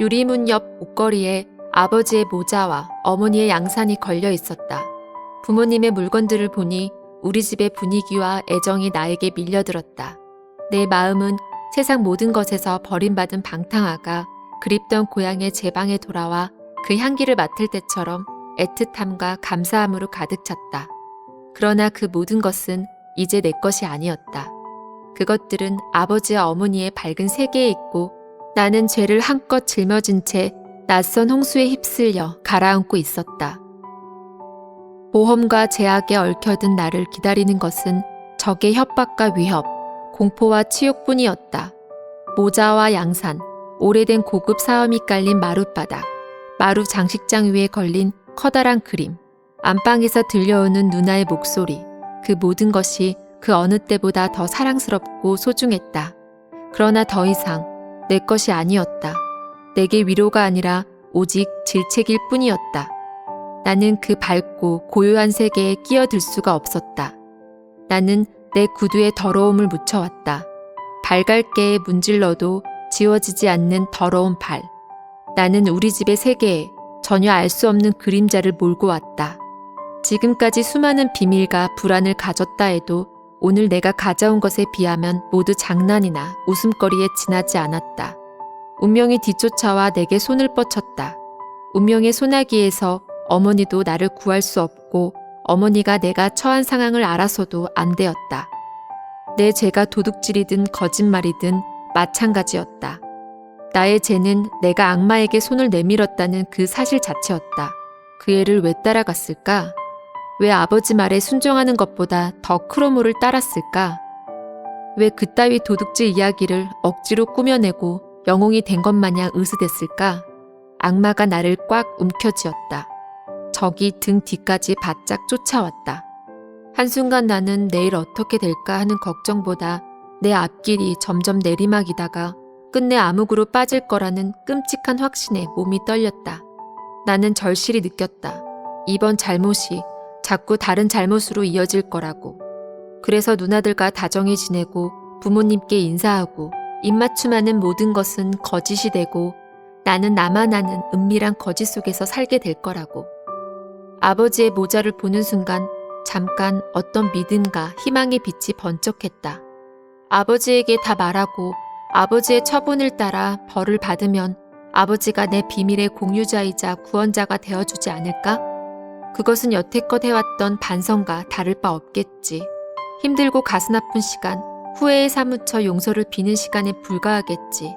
유리문 옆 옷걸이에 아버지의 모자와 어머니의 양산이 걸려 있었다. 부모님의 물건들을 보니 우리 집의 분위기와 애정이 나에게 밀려들었다. 내 마음은 세상 모든 것에서 버림받은 방탕아가 그립던 고향의 제 방에 돌아와 그 향기를 맡을 때처럼 애틋함과 감사함으로 가득 찼다. 그러나 그 모든 것은 이제 내 것이 아니었다. 그것들은 아버지와 어머니의 밝은 세계에 있고 나는 죄를 한껏 짊어진 채 낯선 홍수에 휩쓸려 가라앉고 있었다. 모험과 제약에 얽혀든 나를 기다리는 것은 적의 협박과 위협, 공포와 치욕뿐이었다. 모자와 양산, 오래된 고급 사음이 깔린 마룻바닥, 마루 장식장 위에 걸린 커다란 그림, 안방에서 들려오는 누나의 목소리, 그 모든 것이 그 어느 때보다 더 사랑스럽고 소중했다. 그러나 더 이상 내 것이 아니었다. 내게 위로가 아니라 오직 질책일 뿐이었다. 나는 그 밝고 고요한 세계에 끼어들 수가 없었다. 나는 내 구두에 더러움을 묻혀왔다. 발갈개에 문질러도 지워지지 않는 더러운 발. 나는 우리 집의 세계에 전혀 알 수 없는 그림자를 몰고 왔다. 지금까지 수많은 비밀과 불안을 가졌다 해도 오늘 내가 가져온 것에 비하면 모두 장난이나 웃음거리에 지나지 않았다. 운명이 뒤쫓아와 내게 손을 뻗쳤다. 운명의 소나기에서 어머니도 나를 구할 수 없고 어머니가 내가 처한 상황을 알아서도 안 되었다. 내 죄가 도둑질이든 거짓말이든 마찬가지였다. 나의 죄는 내가 악마에게 손을 내밀었다는 그 사실 자체였다. 그 애를 왜 따라갔을까? 왜 아버지 말에 순종하는 것보다 더 크로모를 따랐을까? 왜 그따위 도둑질 이야기를 억지로 꾸며내고 영웅이 된 것 마냥 으스댔을까? 악마가 나를 꽉 움켜쥐었다. 적이 등 뒤까지 바짝 쫓아왔다. 한순간 나는 내일 어떻게 될까 하는 걱정보다 내 앞길이 점점 내리막이다가 끝내 암흑으로 빠질 거라는 끔찍한 확신에 몸이 떨렸다. 나는 절실히 느꼈다. 이번 잘못이 자꾸 다른 잘못으로 이어질 거라고. 그래서 누나들과 다정히 지내고 부모님께 인사하고 입맞춤하는 모든 것은 거짓이 되고 나는 나만 아는 은밀한 거짓 속에서 살게 될 거라고. 아버지의 모자를 보는 순간 잠깐 어떤 믿음과 희망의 빛이 번쩍했다. 아버지에게 다 말하고 아버지의 처분을 따라 벌을 받으면 아버지가 내 비밀의 공유자이자 구원자가 되어주지 않을까? 그것은 여태껏 해왔던 반성과 다를 바 없겠지. 힘들고 가슴 아픈 시간, 후회에 사무쳐 용서를 비는 시간에 불과하겠지.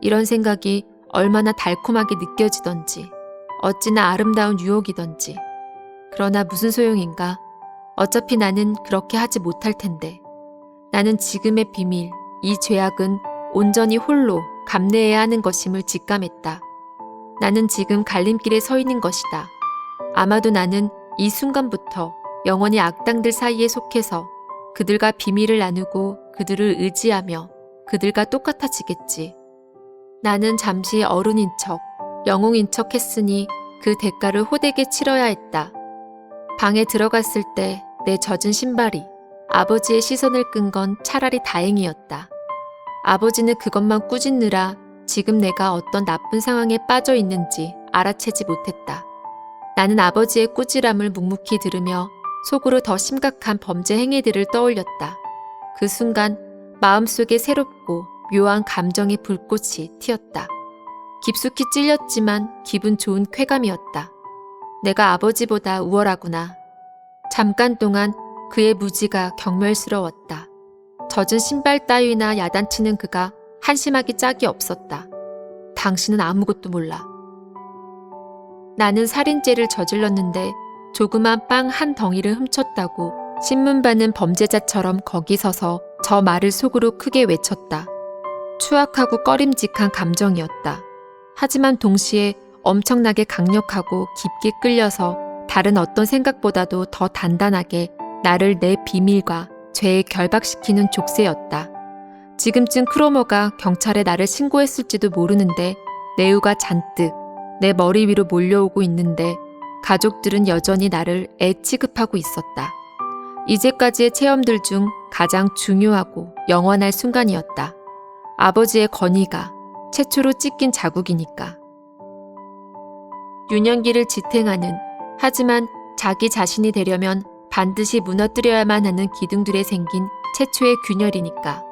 이런 생각이 얼마나 달콤하게 느껴지던지, 어찌나 아름다운 유혹이던지. 그러나 무슨 소용인가? 어차피 나는 그렇게 하지 못할 텐데. 나는 지금의 비밀, 이 죄악은 온전히 홀로 감내해야 하는 것임을 직감했다. 나는 지금 갈림길에 서 있는 것이다. 아마도 나는 이 순간부터 영원히 악당들 사이에 속해서 그들과 비밀을 나누고 그들을 의지하며 그들과 똑같아지겠지. 나는 잠시 어른인 척, 영웅인 척 했으니 그 대가를 호되게 치러야 했다. 방에 들어갔을 때 내 젖은 신발이 아버지의 시선을 끈 건 차라리 다행이었다. 아버지는 그것만 꾸짖느라 지금 내가 어떤 나쁜 상황에 빠져 있는지 알아채지 못했다. 나는 아버지의 꾸지람을 묵묵히 들으며 속으로 더 심각한 범죄 행위들을 떠올렸다. 그 순간 마음속에 새롭고 묘한 감정의 불꽃이 튀었다. 깊숙이 찔렸지만 기분 좋은 쾌감이었다. 내가 아버지보다 우월하구나. 잠깐 동안 그의 무지가 경멸스러웠다. 젖은 신발 따위나 야단치는 그가 한심하기 짝이 없었다. 당신은 아무것도 몰라. 나는 살인죄를 저질렀는데 조그만 빵 한 덩이를 훔쳤다고 신문받는 범죄자처럼 거기 서서 저 말을 속으로 크게 외쳤다. 추악하고 꺼림직한 감정이었다. 하지만 동시에 엄청나게 강력하고 깊게 끌려서 다른 어떤 생각보다도 더 단단하게 나를 내 비밀과 죄에 결박시키는 족쇄였다. 지금쯤 크로모가 경찰에 나를 신고했을지도 모르는데 내우가 잔뜩 내 머리 위로 몰려오고 있는데 가족들은 여전히 나를 애 취급하고 있었다. 이제까지의 체험들 중 가장 중요하고 영원할 순간이었다. 아버지의 건의가 최초로 찢긴 자국이니까. 유년기를 지탱하는 하지만 자기 자신이 되려면 반드시 무너뜨려야만 하는 기둥들에 생긴 최초의 균열이니까.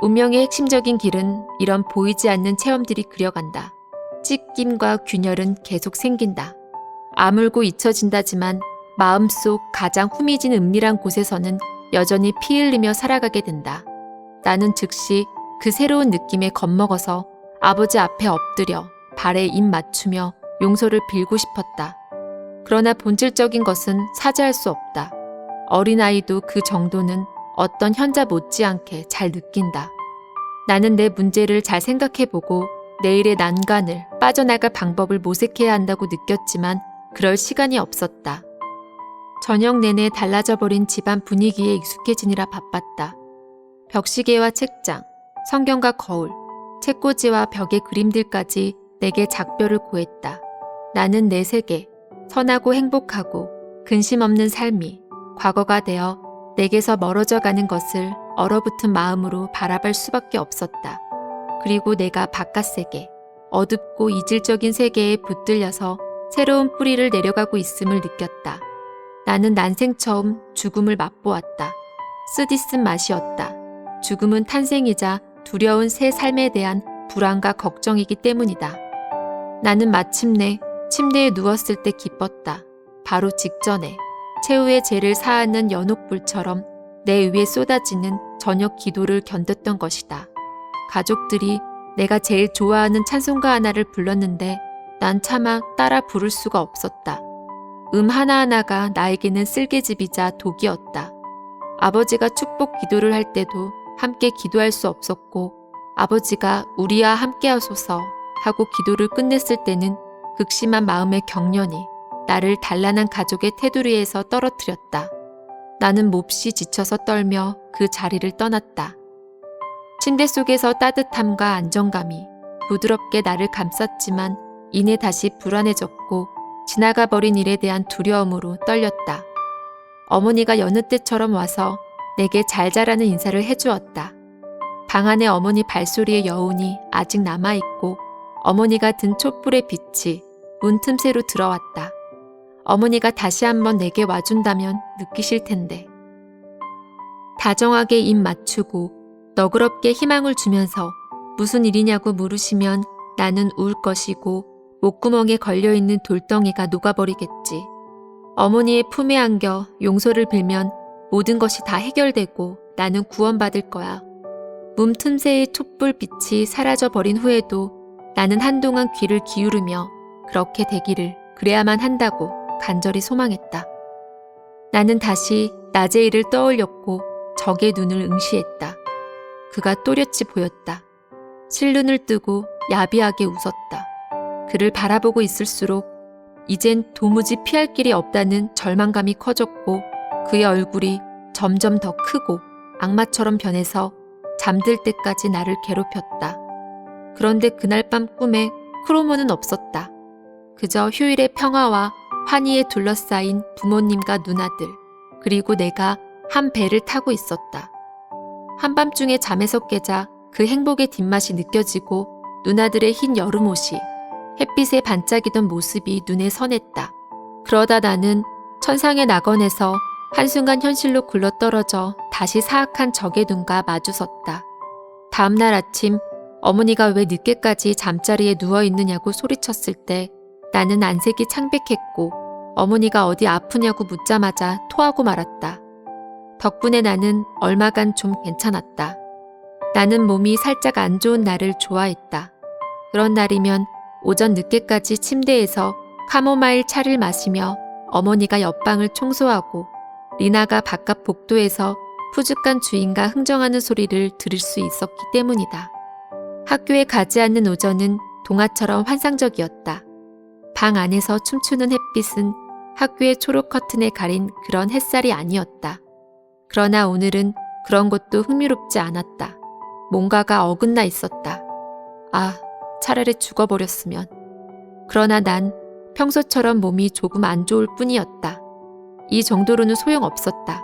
운명의 핵심적인 길은 이런 보이지 않는 체험들이 그려간다. 찢김과 균열은 계속 생긴다. 아물고 잊혀진다지만 마음속 가장 후미진 은밀한 곳에서는 여전히 피 흘리며 살아가게 된다. 나는 즉시 그 새로운 느낌에 겁먹어서 아버지 앞에 엎드려 발에 입 맞추며 용서를 빌고 싶었다. 그러나 본질적인 것은 사죄할 수 없다. 어린아이도 그 정도는 어떤 현자 못지않게 잘 느낀다. 나는 내 문제를 잘 생각해보고 내일의 난간을 빠져나갈 방법을 모색해야 한다고 느꼈지만 그럴 시간이 없었다. 저녁 내내 달라져 버린 집안 분위기에 익숙해지느라 바빴다. 벽시계와 책장, 성경과 거울, 책꽂이와 벽의 그림들까지 내게 작별을 고했다. 나는 내 세계, 선하고 행복하고 근심 없는 삶이 과거가 되어 내게서 멀어져 가는 것을 얼어붙은 마음으로 바라볼 수밖에 없었다. 그리고 내가 바깥 세계, 어둡고 이질적인 세계에 붙들려서 새로운 뿌리를 내려가고 있음을 느꼈다. 나는 난생 처음 죽음을 맛보았다. 쓰디쓴 맛이었다. 죽음은 탄생이자 두려운 새 삶에 대한 불안과 걱정이기 때문이다. 나는 마침내 침대에 누웠을 때 기뻤다. 바로 직전에 최후의 죄를 사하는 연옥불처럼 내 위에 쏟아지는 저녁 기도를 견뎠던 것이다. 가족들이 내가 제일 좋아하는 찬송가 하나를 불렀는데 난 차마 따라 부를 수가 없었다. 음 하나하나가 나에게는 쓸개집이자 독이었다. 아버지가 축복 기도를 할 때도 함께 기도할 수 없었고 아버지가 우리와 함께 하소서 하고 기도를 끝냈을 때는 극심한 마음의 경련이 나를 단란한 가족의 테두리에서 떨어뜨렸다. 나는 몹시 지쳐서 떨며 그 자리를 떠났다. 침대 속에서 따뜻함과 안정감이 부드럽게 나를 감쌌지만 이내 다시 불안해졌고 지나가 버린 일에 대한 두려움으로 떨렸다. 어머니가 여느 때처럼 와서 내게 잘 자라는 인사를 해주었다. 방 안에 어머니 발소리의 여운이 아직 남아있고 어머니가 든 촛불의 빛이 문 틈새로 들어왔다. 어머니가 다시 한번 내게 와준다면 느끼실 텐데. 다정하게 입 맞추고 너그럽게 희망을 주면서 무슨 일이냐고 물으시면 나는 울 것이고 목구멍에 걸려있는 돌덩이가 녹아버리겠지. 어머니의 품에 안겨 용서를 빌면 모든 것이 다 해결되고 나는 구원받을 거야. 문 틈새의 촛불빛이 사라져버린 후에도 나는 한동안 귀를 기울이며 그렇게 되기를 그래야만 한다고 간절히 소망했다. 나는 다시 낮의 일을 떠올렸고 적의 눈을 응시했다. 그가 또렷이 보였다. 실눈을 뜨고 야비하게 웃었다. 그를 바라보고 있을수록 이젠 도무지 피할 길이 없다는 절망감이 커졌고 그의 얼굴이 점점 더 크고 악마처럼 변해서 잠들 때까지 나를 괴롭혔다. 그런데 그날 밤 꿈에 크로모는 없었다. 그저 휴일의 평화와 환희에 둘러싸인 부모님과 누나들, 그리고 내가 한 배를 타고 있었다. 한밤중에 잠에서 깨자 그 행복의 뒷맛이 느껴지고 누나들의 흰 여름옷이 햇빛에 반짝이던 모습이 눈에 선했다. 그러다 나는 천상의 낙원에서 한순간 현실로 굴러떨어져 다시 사악한 적의 눈과 마주섰다. 다음날 아침 어머니가 왜 늦게까지 잠자리에 누워 있느냐고 소리쳤을 때 나는 안색이 창백했고 어머니가 어디 아프냐고 묻자마자 토하고 말았다. 덕분에 나는 얼마간 좀 괜찮았다. 나는 몸이 살짝 안 좋은 날을 좋아했다. 그런 날이면 오전 늦게까지 침대에서 카모마일 차를 마시며 어머니가 옆방을 청소하고 리나가 바깥 복도에서 푸죽한 주인과 흥정하는 소리를 들을 수 있었기 때문이다. 학교에 가지 않는 오전은 동화처럼 환상적이었다. 방 안에서 춤추는 햇빛은 학교의 초록 커튼에 가린 그런 햇살이 아니었다. 그러나 오늘은 그런 것도 흥미롭지 않았다. 뭔가가 어긋나 있었다. 아, 차라리 죽어버렸으면. 그러나 난 평소처럼 몸이 조금 안 좋을 뿐이었다. 이 정도로는 소용없었다.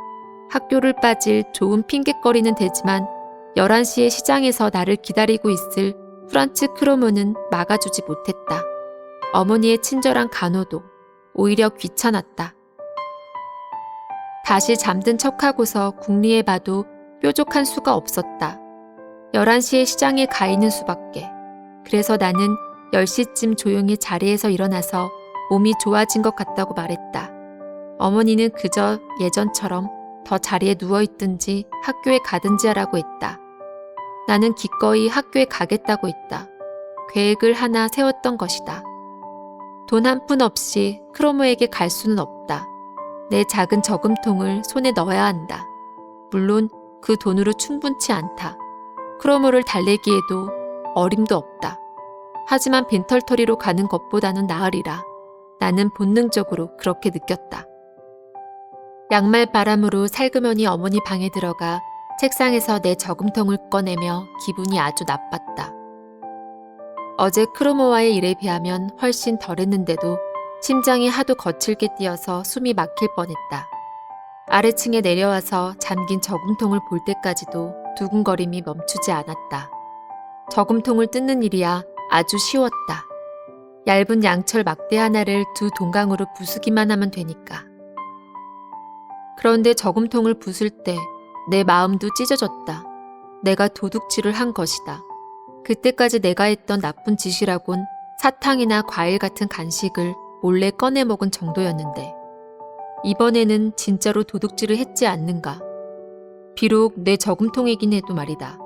학교를 빠질 좋은 핑곗거리는 되지만 11시에 시장에서 나를 기다리고 있을 프란츠 크로모는 막아주지 못했다. 어머니의 친절한 간호도 오히려 귀찮았다. 다시 잠든 척하고서 궁리에 봐도 뾰족한 수가 없었다. 11시에 시장에 가 있는 수밖에. 그래서 나는 10시쯤 조용히 자리에서 일어나서 몸이 좋아진 것 같다고 말했다. 어머니는 그저 예전처럼 더 자리에 누워있든지 학교에 가든지 하라고 했다. 나는 기꺼이 학교에 가겠다고 했다. 계획을 하나 세웠던 것이다. 돈 한 푼 없이 크로모에게 갈 수는 없다. 내 작은 저금통을 손에 넣어야 한다. 물론 그 돈으로 충분치 않다. 크로모를 달래기에도 어림도 없다. 하지만 빈털터리로 가는 것보다는 나으리라. 나는 본능적으로 그렇게 느꼈다. 양말 바람으로 살그머니 어머니 방에 들어가 책상에서 내 저금통을 꺼내며 기분이 아주 나빴다. 어제 크로모와의 일에 비하면 훨씬 덜했는데도 심장이 하도 거칠게 뛰어서 숨이 막힐 뻔했다. 아래층에 내려와서 잠긴 저금통을 볼 때까지도 두근거림이 멈추지 않았다. 저금통을 뜯는 일이야 아주 쉬웠다. 얇은 양철 막대 하나를 두 동강으로 부수기만 하면 되니까. 그런데 저금통을 부술 때 내 마음도 찢어졌다. 내가 도둑질을 한 것이다. 그때까지 내가 했던 나쁜 짓이라곤 사탕이나 과일 같은 간식을 몰래 꺼내 먹은 정도였는데 이번에는 진짜로 도둑질을 했지 않는가. 비록 내 저금통이긴 해도 말이다.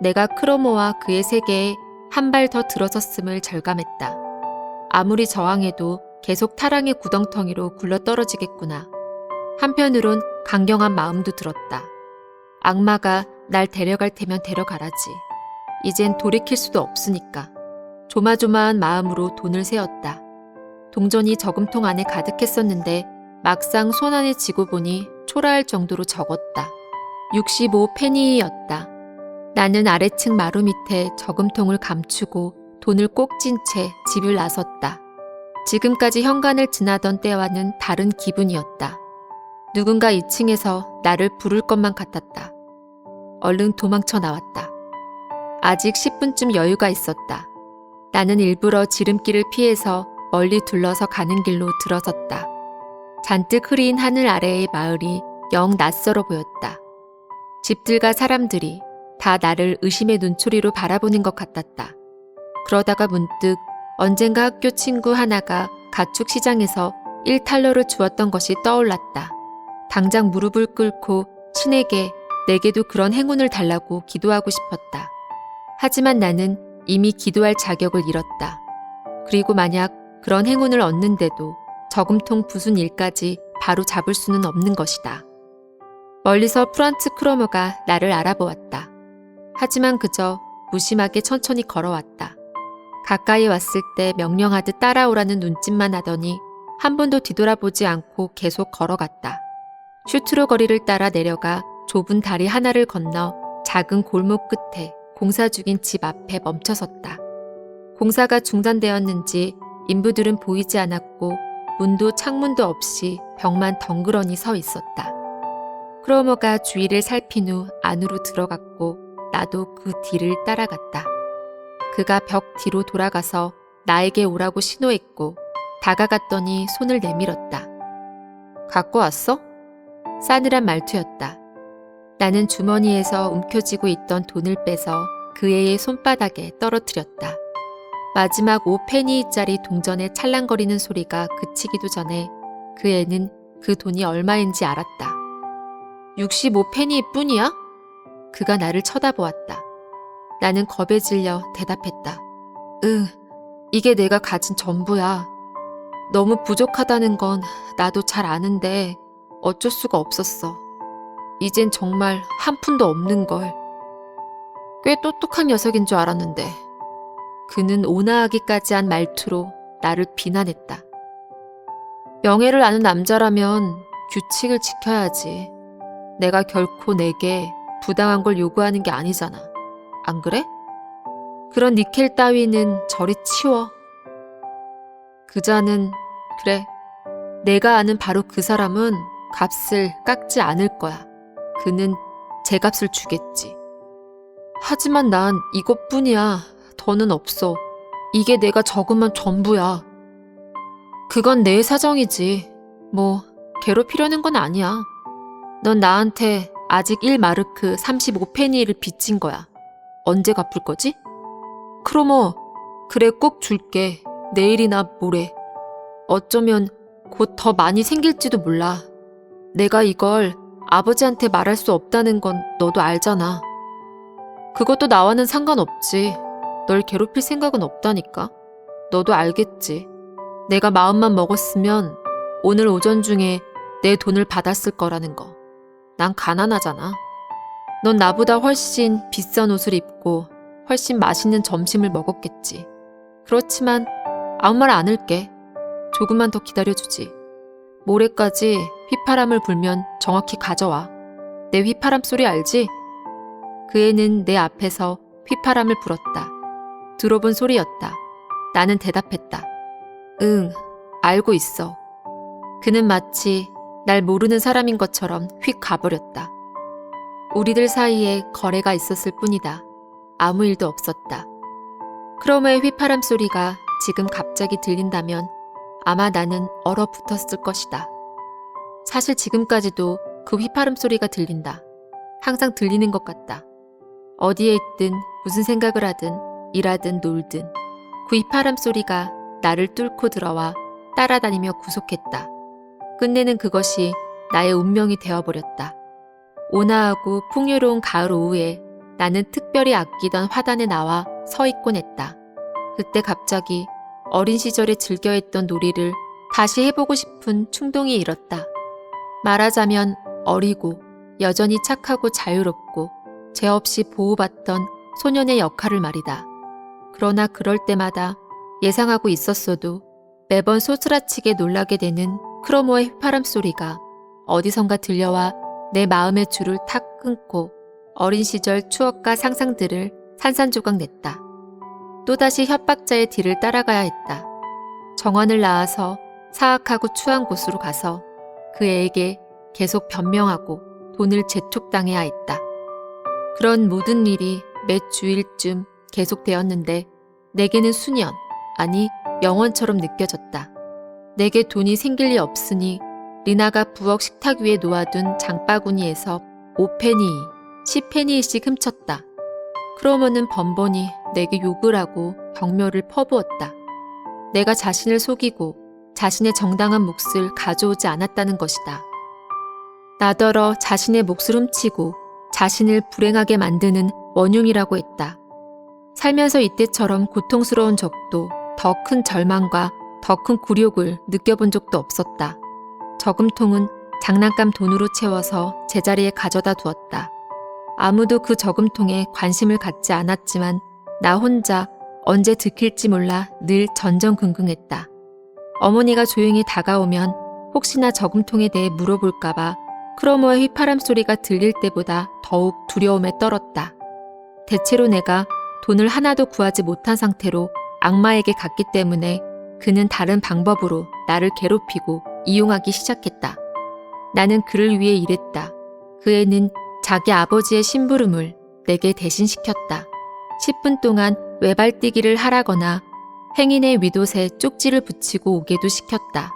내가 크로모와 그의 세계에 한 발 더 들어섰음을 절감했다. 아무리 저항해도 계속 타랑의 구덩텅이로 굴러 떨어지겠구나. 한편으론 강경한 마음도 들었다. 악마가 날 데려갈 테면 데려가라지. 이젠 돌이킬 수도 없으니까. 조마조마한 마음으로 돈을 세었다. 동전이 저금통 안에 가득했었는데 막상 손 안에 쥐고 보니 초라할 정도로 적었다. 65 페니였다. 나는 아래층 마루 밑에 저금통을 감추고 돈을 꼭 쥔 채 집을 나섰다. 지금까지 현관을 지나던 때와는 다른 기분이었다. 누군가 2층에서 나를 부를 것만 같았다. 얼른 도망쳐 나왔다. 아직 10분쯤 여유가 있었다. 나는 일부러 지름길을 피해서 멀리 둘러서 가는 길로 들어섰다. 잔뜩 흐린 하늘 아래의 마을이 영 낯설어 보였다. 집들과 사람들이 다 나를 의심의 눈초리로 바라보는 것 같았다. 그러다가 문득 언젠가 학교 친구 하나가 가축 시장에서 1탈러를 주었던 것이 떠올랐다. 당장 무릎을 꿇고 신에게 내게도 그런 행운을 달라고 기도하고 싶었다. 하지만 나는 이미 기도할 자격을 잃었다. 그리고 만약 그런 행운을 얻는데도 저금통 부순 일까지 바로 잡을 수는 없는 것이다. 멀리서 프란츠 크로머가 나를 알아보았다. 하지만 그저 무심하게 천천히 걸어왔다. 가까이 왔을 때 명령하듯 따라오라는 눈짓만 하더니 한 번도 뒤돌아보지 않고 계속 걸어갔다. 슈트로 거리를 따라 내려가 좁은 다리 하나를 건너 작은 골목 끝에 공사 중인 집 앞에 멈춰섰다. 공사가 중단되었는지 인부들은 보이지 않았고 문도 창문도 없이 벽만 덩그러니 서 있었다. 크로머가 주위를 살핀 후 안으로 들어갔고 나도 그 뒤를 따라갔다. 그가 벽 뒤로 돌아가서 나에게 오라고 신호했고 다가갔더니 손을 내밀었다. 갖고 왔어? 싸늘한 말투였다. 나는 주머니에서 움켜쥐고 있던 돈을 빼서 그 애의 손바닥에 떨어뜨렸다. 마지막 5페니짜리 동전의 찰랑거리는 소리가 그치기도 전에 그 애는 그 돈이 얼마인지 알았다. 65페니 뿐이야? 그가 나를 쳐다보았다. 나는 겁에 질려 대답했다. 응, 이게 내가 가진 전부야. 너무 부족하다는 건 나도 잘 아는데 어쩔 수가 없었어. 이젠 정말 한 푼도 없는 걸. 꽤 똑똑한 녀석인 줄 알았는데 그는 온화하기까지 한 말투로 나를 비난했다. 명예를 아는 남자라면 규칙을 지켜야지. 내가 결코 내게 부당한 걸 요구하는 게 아니잖아. 안 그래? 그런 니켈 따위는 저리 치워. 그자는, 그래. 내가 아는 바로 그 사람은 값을 깎지 않을 거야. 그는 제 값을 주겠지. 하지만 난 이것뿐이야. 더는 없어. 이게 내가 적으면 전부야. 그건 내 사정이지. 뭐, 괴롭히려는 건 아니야. 넌 나한테 아직 1마르크 35페니를 빚진 거야. 언제 갚을 거지? 크로모, 그래 꼭 줄게. 내일이나 모레. 어쩌면 곧 더 많이 생길지도 몰라. 내가 이걸 아버지한테 말할 수 없다는 건 너도 알잖아. 그것도 나와는 상관없지. 널 괴롭힐 생각은 없다니까. 너도 알겠지. 내가 마음만 먹었으면 오늘 오전 중에 내 돈을 받았을 거라는 거. 난 가난하잖아. 넌 나보다 훨씬 비싼 옷을 입고 훨씬 맛있는 점심을 먹었겠지. 그렇지만 아무 말 안 할게. 조금만 더 기다려주지. 모레까지 휘파람을 불면 정확히 가져와. 내 휘파람 소리 알지? 그 애는 내 앞에서 휘파람을 불었다. 들어본 소리였다. 나는 대답했다. 응, 알고 있어. 그는 마치 날 모르는 사람인 것처럼 휙 가버렸다. 우리들 사이에 거래가 있었을 뿐이다. 아무 일도 없었다. 크로머의 휘파람 소리가 지금 갑자기 들린다면 아마 나는 얼어붙었을 것이다. 사실 지금까지도 그 휘파람 소리가 들린다. 항상 들리는 것 같다. 어디에 있든 무슨 생각을 하든 일하든 놀든 그 휘파람 소리가 나를 뚫고 들어와 따라다니며 구속했다. 끝내는 그것이 나의 운명이 되어버렸다. 온화하고 풍요로운 가을 오후에 나는 특별히 아끼던 화단에 나와 서 있곤 했다. 그때 갑자기 어린 시절에 즐겨 했던 놀이를 다시 해보고 싶은 충동이 일었다. 말하자면 어리고 여전히 착하고 자유롭고 죄 없이 보호받던 소년의 역할을 말이다. 그러나 그럴 때마다 예상하고 있었어도 매번 소스라치게 놀라게 되는 크로모의 휘파람 소리가 어디선가 들려와 내 마음의 줄을 탁 끊고 어린 시절 추억과 상상들을 산산조각 냈다. 또다시 협박자의 뒤를 따라가야 했다. 정원을 나와서 사악하고 추한 곳으로 가서 그 애에게 계속 변명하고 돈을 재촉당해야 했다. 그런 모든 일이 몇 주일쯤 계속되었는데 내게는 수년, 아니 영원처럼 느껴졌다. 내게 돈이 생길 리 없으니 리나가 부엌 식탁 위에 놓아둔 장바구니에서 5페니, 10페니씩 훔쳤다. 크로머는 번번이 내게 욕을 하고 경멸을 퍼부었다. 내가 자신을 속이고 자신의 정당한 몫을 가져오지 않았다는 것이다. 나더러 자신의 몫을 훔치고 자신을 불행하게 만드는 원흉이라고 했다. 살면서 이때처럼 고통스러운 적도 더 큰 절망과 더 큰 굴욕을 느껴본 적도 없었다. 저금통은 장난감 돈으로 채워서 제자리에 가져다 두었다. 아무도 그 저금통에 관심을 갖지 않았지만 나 혼자 언제 들킬지 몰라 늘 전전긍긍했다. 어머니가 조용히 다가오면 혹시나 저금통에 대해 물어볼까봐 크로모의 휘파람 소리가 들릴 때보다 더욱 두려움에 떨었다. 대체로 내가 돈을 하나도 구하지 못한 상태로 악마에게 갔기 때문에 그는 다른 방법으로 나를 괴롭히고 이용하기 시작했다. 나는 그를 위해 일했다. 그 애는 자기 아버지의 심부름을 내게 대신 시켰다. 10분 동안 외발뛰기를 하라거나 행인의 위도새 쪽지를 붙이고 오게도 시켰다.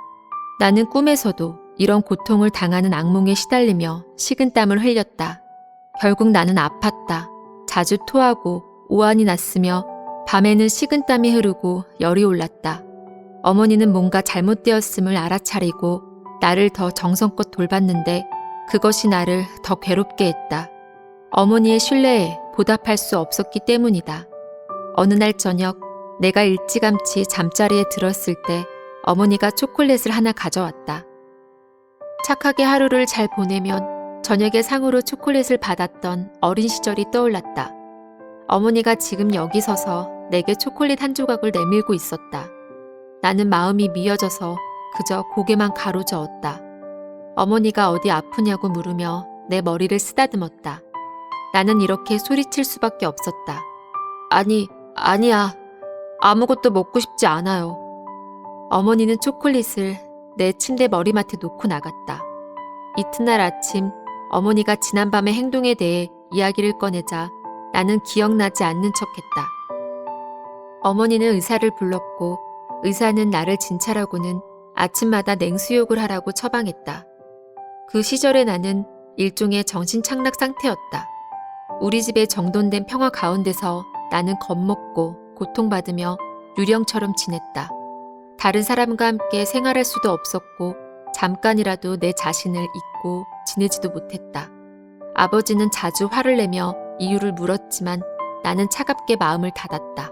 나는 꿈에서도 이런 고통을 당하는 악몽에 시달리며 식은땀을 흘렸다. 결국 나는 아팠다. 자주 토하고 오한이 났으며 밤에는 식은 땀이 흐르고 열이 올랐다. 어머니는 뭔가 잘못되었음을 알아차리고 나를 더 정성껏 돌봤는데 그것이 나를 더 괴롭게 했다. 어머니의 신뢰에 보답할 수 없었기 때문이다. 어느 날 저녁 내가 일찌감치 잠자리에 들었을 때 어머니가 초콜릿을 하나 가져왔다. 착하게 하루를 잘 보내면 저녁에 상으로 초콜릿을 받았던 어린 시절이 떠올랐다. 어머니가 지금 여기 서서 내게 초콜릿 한 조각을 내밀고 있었다. 나는 마음이 미어져서 그저 고개만 가로저었다. 어머니가 어디 아프냐고 물으며 내 머리를 쓰다듬었다. 나는 이렇게 소리칠 수밖에 없었다. 아니, 아니야. 아무것도 먹고 싶지 않아요. 어머니는 초콜릿을 내 침대 머리맡에 놓고 나갔다. 이튿날 아침 어머니가 지난밤의 행동에 대해 이야기를 꺼내자 나는 기억나지 않는 척 했다. 어머니는 의사를 불렀고 의사는 나를 진찰하고는 아침마다 냉수욕을 하라고 처방했다. 그 시절에 나는 일종의 정신 착락 상태였다. 우리 집의 정돈된 평화 가운데서 나는 겁먹고 고통받으며 유령처럼 지냈다. 다른 사람과 함께 생활할 수도 없었고 잠깐이라도 내 자신을 잊고 지내지도 못했다. 아버지는 자주 화를 내며 이유를 물었지만 나는 차갑게 마음을 닫았다.